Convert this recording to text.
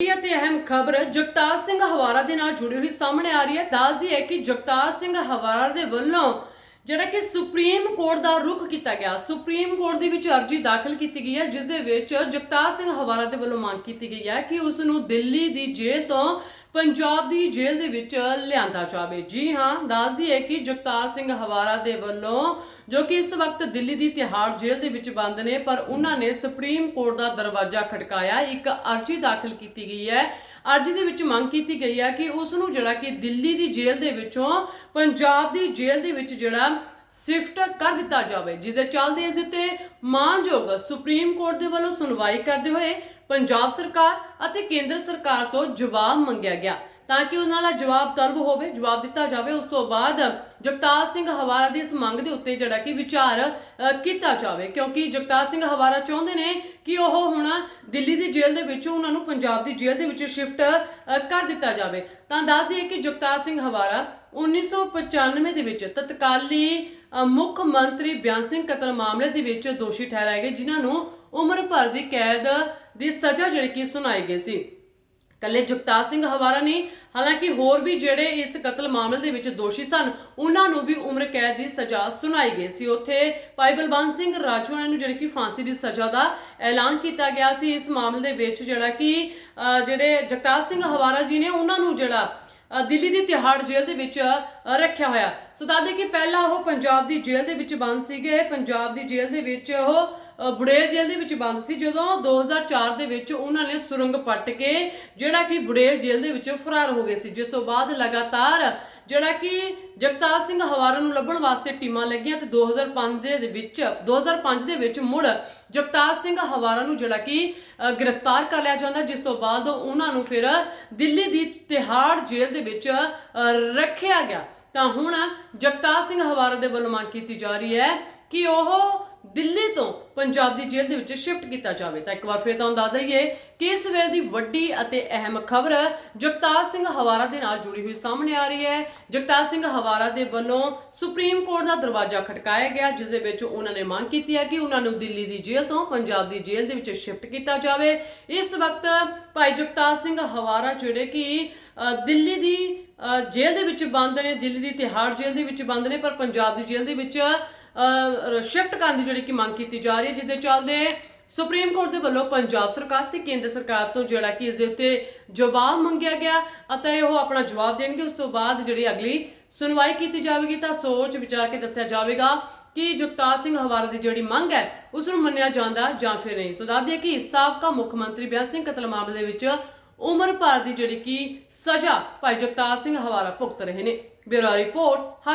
ਅਤੇ ਅਹਿਮ ਖਬਰ ਜਗਤਾਰ ਸਿੰਘ ਹਵਾਰਾ ਦੇ ਨਾਲ ਜੁੜੀ ਹੋਈ ਸਾਹਮਣੇ ਆ ਰਹੀ ਹੈ। ਦੱਸਦੀ ਹੈ ਕਿ ਜਗਤਾਰ ਸਿੰਘ ਹਵਾਰਾ ਦੇ ਵੱਲੋਂ ਜਿਹੜਾ ਕਿ ਸੁਪਰੀਮ ਕੋਰਟ ਦਾ ਰੁਖ ਕੀਤਾ ਗਿਆ, ਸੁਪਰੀਮ ਕੋਰਟ ਦੇ ਵਿੱਚ ਅਰਜੀ ਦਾਖਲ ਕੀਤੀ ਗਈ ਹੈ, ਜਿਸ ਦੇ ਵਿੱਚ ਜਗਤਾਰ ਸਿੰਘ ਹਵਾਰਾ ਦੇ ਵੱਲੋਂ ਮੰਗ ਕੀਤੀ ਗਈ ਹੈ ਕਿ ਉਸ ਨੂੰ ਦਿੱਲੀ ਦੀ ਜੇਲ੍ਹ ਤੋਂ ਪੰਜਾਬ ਦੀ ਜੇਲ੍ਹ ਦੇ ਵਿੱਚ ਲਿਆਂਦਾ ਜਾਵੇ ਜੀ ਹਾਂ, ਦੱਸਦੀ ਹੈ ਕਿ ਜਗਤਾਰ ਸਿੰਘ ਹਵਾਰਾ ਦੇ ਵੱਲੋਂ, ਜੋ ਕਿ ਇਸ ਵਕਤ ਦਿੱਲੀ ਦੀ ਤਿਹਾੜ ਜੇਲ੍ਹ ਦੇ ਵਿੱਚ ਬੰਦ ਨੇ, ਪਰ ਉਹਨਾਂ ਨੇ ਸੁਪਰੀਮ ਕੋਰਟ ਦਾ ਦਰਵਾਜ਼ਾ ਖੜਕਾਇਆ। ਇੱਕ ਅਰਜੀ ਦਾਖਲ ਕੀਤੀ ਗਈ ਹੈ। ਅਰਜੀ ਦੇ ਵਿੱਚ ਮੰਗ ਕੀਤੀ ਗਈ ਹੈ ਕਿ ਉਸ ਨੂੰ ਜਿਹੜਾ ਕਿ ਦਿੱਲੀ ਦੀ ਜੇਲ੍ਹ ਦੇ ਵਿੱਚੋਂ, ਪੰਜਾਬ ਦੀ ਜੇਲ੍ਹ ਦੇ ਵਿੱਚ ਜਿਹੜਾ ਸ਼ਿਫਟ ਕਰ ਦਿੱਤਾ ਜਾਵੇ, ਜਿਸ ਦੇ ਚੱਲਦੇ ਇਸ ਉੱਤੇ ਮਾਨਯੋਗ ਸੁਪਰੀਮ ਕੋਰਟ ਦੇ ਵੱਲੋਂ ਸੁਣਵਾਈ ਕਰਦੇ ਹੋਏ ਪੰਜਾਬ ਸਰਕਾਰ ਅਤੇ ਕੇਂਦਰ ਸਰਕਾਰ ਤੋਂ ਜਵਾਬ ਮੰਗਿਆ ਗਿਆ ਤਾਂ ਕਿ ਉਹਨਾਂ ਦਾ ਜਵਾਬ ਤਲਬ ਹੋਵੇ, ਜਵਾਬ ਦਿੱਤਾ ਜਾਵੇ। ਉਸ ਤੋਂ ਬਾਅਦ ਜਗਤਾਰ ਸਿੰਘ ਹਵਾਰਾ ਦੀ ਇਸ ਮੰਗ ਦੇ ਉੱਤੇ ਜਿਹੜਾ ਕਿ ਵਿਚਾਰ ਕੀਤਾ ਜਾਵੇ। ਕਿਉਂਕਿ ਜਗਤਾਰ ਸਿੰਘ ਹਵਾਰਾ ਚਾਹੁੰਦੇ ਨੇ ਕਿ ਉਹ ਹੁਣ ਦਿੱਲੀ ਦੀ ਜੇਲ੍ਹ ਦੇ ਵਿੱਚੋਂ ਉਹਨਾਂ ਨੂੰ ਪੰਜਾਬ ਦੀ ਜੇਲ੍ਹ ਦੇ ਵਿੱਚ ਸ਼ਿਫਟ ਕਰ ਦਿੱਤਾ ਜਾਵੇ। ਤਾਂ ਦੱਸ ਦਈਏ ਕਿ ਜਗਤਾਰ ਸਿੰਘ ਹਵਾਰਾ 1995 ਦੇ ਵਿੱਚ ਤਤਕਾਲੀ ਮੁੱਖ ਮੰਤਰੀ ਬਿਆਨ ਸਿੰਘ ਕਤਲ ਮਾਮਲੇ ਦੇ ਵਿੱਚ ਦੋਸ਼ੀ ਠਹਿਰਾਏ ਗਏ, ਜਿਨ੍ਹਾਂ ਨੂੰ ਉਮਰ ਭਰ ਦੀ ਕੈਦ ਦੀ ਸਜ਼ਾ ਜਿਹੜੀ ਕਿ ਸੁਣਾਈ ਗਈ ਸੀ। ਕੱਲੇ ਜਗਤਾਰ ਸਿੰਘ ਹਵਾਰਾ ਨਹੀਂ ਹਾਲਾਂਕਿ ਹੋਰ ਵੀ ਜਿਹੜੇ ਇਸ ਕਤਲ ਮਾਮਲੇ ਦੇ ਵਿੱਚ ਦੋਸ਼ੀ ਸਨ ਉਹਨਾਂ ਨੂੰ ਵੀ ਉਮਰ ਕੈਦ ਦੀ ਸਜ਼ਾ ਸੁਣਾਈ ਗਈ ਸੀ। ਉੱਥੇ ਭਾਈ ਬਲਬੰਤ ਸਿੰਘ ਰਾਜੋਆਣਾ ਨੂੰ ਜਿਹੜੀ ਕਿ ਫਾਂਸੀ ਦੀ ਸਜ਼ਾ ਦਾ ਐਲਾਨ ਕੀਤਾ ਗਿਆ ਸੀ। ਇਸ ਮਾਮਲੇ ਦੇ ਵਿੱਚ ਜਿਹੜਾ ਕਿ ਅ, ਜਿਹੜੇ ਜਗਤਾਰ ਸਿੰਘ ਹਵਾਰਾ ਜੀ ਨੇ ਉਹਨਾਂ ਨੂੰ ਜਿਹੜਾ ਦਿੱਲੀ ਦੀ ਤਿਹਾੜ ਜੇਲ੍ਹ ਦੇ ਵਿੱਚ ਰੱਖਿਆ ਹੋਇਆ। ਸੋ ਦੱਸਦੇ ਕਿ ਪਹਿਲਾਂ ਉਹ ਪੰਜਾਬ ਦੀ ਜੇਲ੍ਹ ਦੇ ਵਿੱਚ ਬੰਦ ਸੀਗੇ। ਪੰਜਾਬ ਦੀ ਜੇਲ੍ਹ ਦੇ ਵਿੱਚ ਉਹ ਅ, ਜੇਲ੍ਹ ਦੇ ਵਿੱਚ ਬੰਦ ਸੀ। ਜਦੋਂ 2004 ਦੇ ਵਿੱਚ ਉਹਨਾਂ ਨੇ ਸੁਰੰਗ ਪੱਟ ਕੇ ਜਿਹੜਾ ਕਿ ਬੁੜੇਲ ਜੇਲ੍ਹ ਦੇ ਵਿੱਚੋਂ ਫਰਾਰ ਹੋ ਗਏ ਸੀ। ਜਿਸ ਤੋਂ ਬਾਅਦ ਲਗਾਤਾਰ ਜਿਹੜਾ ਕਿ ਜਗਤਾਰ ਸਿੰਘ ਹਵਾਰਾ ਨੂੰ ਲੱਭਣ ਵਾਸਤੇ ਟੀਮਾਂ ਲੱਗੀਆਂ ਤੇ 2005 ਦੇ ਵਿੱਚ 2005 ਦੇ ਵਿੱਚ ਮੁੜ ਜਗਤਾਰ ਸਿੰਘ ਹਵਾਰਾ ਨੂੰ ਜਿਹੜਾ ਕਿ ਗ੍ਰਿਫਤਾਰ ਕਰ ਲਿਆ ਜਾਂਦਾ। ਜਿਸ ਤੋਂ ਬਾਅਦ ਉਹਨਾਂ ਨੂੰ ਫਿਰ ਦਿੱਲੀ ਦੀ ਤਿਹਾੜ ਜੇਲ੍ਹ ਦੇ ਵਿੱਚ ਰੱਖਿਆ ਗਿਆ। ਤਾਂ ਹੁਣ ਜਗਤਾਰ ਸਿੰਘ ਹਵਾਰਾ ਦੇ ਵੱਲੋਂ ਮੰਗ ਕੀਤੀ ਜਾ ਰਹੀ ਹੈ ਕਿ ਉਹ ਦਿੱਲੀ ਤੋਂ ਪੰਜਾਬ ਦੀ ਜੇਲ੍ਹ ਦੇ ਵਿੱਚ ਸ਼ਿਫਟ ਕੀਤਾ ਜਾਵੇ। ਤਾਂ ਇੱਕ ਵਾਰ ਫਿਰ ਤੁਹਾਨੂੰ ਦੱਸ ਦਈਏ ਕਿ ਇਸ ਵੇਲੇ ਦੀ ਵੱਡੀ ਅਤੇ ਅਹਿਮ ਖਬਰ ਜਗਤਾਰ ਸਿੰਘ ਹਵਾਰਾ ਦੇ ਨਾਲ ਜੁੜੀ ਹੋਈ ਸਾਹਮਣੇ ਆ ਰਹੀ ਹੈ। ਜਗਤਾਰ ਸਿੰਘ ਹਵਾਰਾ ਦੇ ਵੱਲੋਂ ਸੁਪਰੀਮ ਕੋਰਟ ਦਾ ਦਰਵਾਜ਼ਾ ਖਟਕਾਇਆ ਗਿਆ, ਜਿਸ ਦੇ ਵਿੱਚ ਉਹਨਾਂ ਨੇ ਮੰਗ ਕੀਤੀ ਹੈ ਕਿ ਉਹਨਾਂ ਨੂੰ ਦਿੱਲੀ ਦੀ ਜੇਲ੍ਹ ਤੋਂ ਪੰਜਾਬ ਦੀ ਜੇਲ੍ਹ ਦੇ ਵਿੱਚ ਸ਼ਿਫਟ ਕੀਤਾ ਜਾਵੇ। ਇਸ ਵਕਤ ਭਾਈ ਜਗਤਾਰ ਸਿੰਘ ਹਵਾਰਾ ਜਿਹੜੇ ਕਿ ਦਿੱਲੀ ਦੀ ਜੇਲ੍ਹ ਦੇ ਵਿੱਚ ਬੰਦ ਨੇ, ਦਿੱਲੀ ਦੀ ਤਿਹਾੜ ਜੇਲ੍ਹ ਦੇ ਵਿੱਚ ਬੰਦ ਨੇ, ਪਰ ਪੰਜਾਬ ਦੀ ਜੇਲ੍ਹ ਦੇ ਵਿੱਚ ਸ਼ਿਫਟ ਕਰਨ ਦੀ ਜਿਹੜੀ ਕਿ ਮੰਗ ਕੀਤੀ ਜਾ ਰਹੀ ਹੈ ਜਿਹਦੇ ਚੱਲਦੇ ਸੁਪਰੀਮ ਕੋਰਟ ਦੇ ਵੱਲੋਂ ਪੰਜਾਬ ਸਰਕਾਰ ਤੇ ਕੇਂਦਰ ਸਰਕਾਰ ਤੋਂ ਜਿਹੜਾ ਕਿ ਇਸ ਦੇ ਉੱਤੇ ਜਵਾਬ ਮੰਗਿਆ ਗਿਆ ਅਤੇ ਉਹ ਆਪਣਾ ਜਵਾਬ ਦੇਣਗੇ। ਉਸ ਤੋਂ ਬਾਅਦ ਜਿਹੜੀ ਅਗਲੀ ਸੁਣਵਾਈ ਕੀਤੀ ਜਾਵੇਗੀ ਤਾਂ ਸੋਚ ਵਿਚਾਰ ਕੇ ਦੱਸਿਆ ਜਾਵੇਗਾ ਕਿ ਜਗਤਾਰ ਸਿੰਘ ਹਵਾਰਾ ਦੀ ਜਿਹੜੀ ਮੰਗ ਹੈ, ਉਸ ਨੂੰ ਮੰਨਿਆ ਜਾਂਦਾ ਜਾਂ ਫਿਰ ਨਹੀਂ। ਸੋ ਦੱਸ ਦਈਏ ਕਿ ਸਾਬਕਾ ਮੁੱਖ ਮੰਤਰੀ ਬਿਆਨ ਸਿੰਘ ਕਤਲ ਮਾਮਲੇ ਦੇ ਵਿੱਚ ਉਮਰ ਭਰ ਦੀ ਜਿਹੜੀ ਕਿ ਸਜ਼ਾ ਭਾਈ ਜਗਤਾਰ ਸਿੰਘ ਹਵਾਰਾ ਭੁਗਤ ਰਹੇ ਨੇ। Bureau report